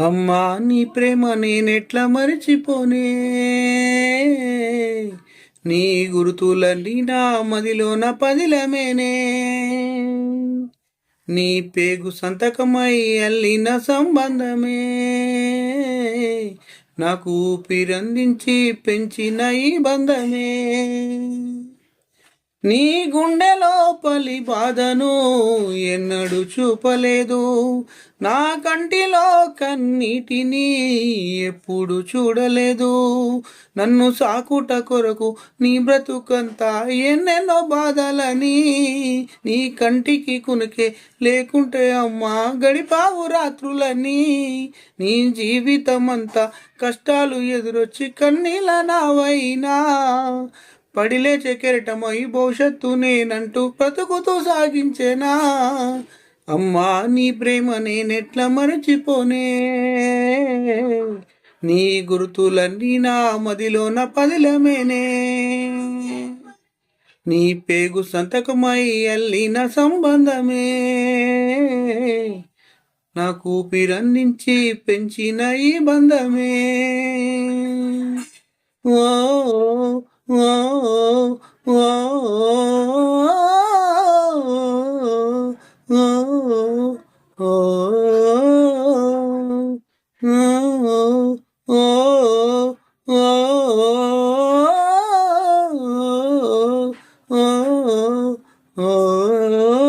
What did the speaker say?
అమ్మా నీ ప్రేమ నేనెట్లా మరిచిపోనే? నీ గురుతులన్నీ నా మదిలోన పదిలమేనే? నీ పేగు సంతకమై అల్లిన సంబంధమే? నాకు ఊపిరందించి పెంచిన ఈ బంధమే? నీ గుండె లోపలి బాధను ఎన్నడూ చూపలేదు. నా కంటిలో కన్నీటిని ఎప్పుడు చూడలేదు. నన్ను సాకుట కొరకు నీ బ్రతుకంతా ఎన్నెన్నో బాధలని నీ కంటికి కునికే లేకుంటే అమ్మా గడిపావు రాత్రులని నీ జీవితం అంతా కష్టాలు ఎదురొచ్చి కన్నీల నావైనా పడిలేచే కెరటమై భవిష్యత్తు నేనంటూ బ్రతుకుతూ సాగించేనా? అమ్మా నీ ప్రేమ నేనెట్లా మరచిపోనే? నీ గుర్తులన్నీ నా మదిలోన పదిలమేనే? నీ పేగు సంతకమై అల్లిన సంబంధమే? నాకు ఊపిరందించి పెంచిన ఈ బంధమే? ఓ oh, oh, oh, oh.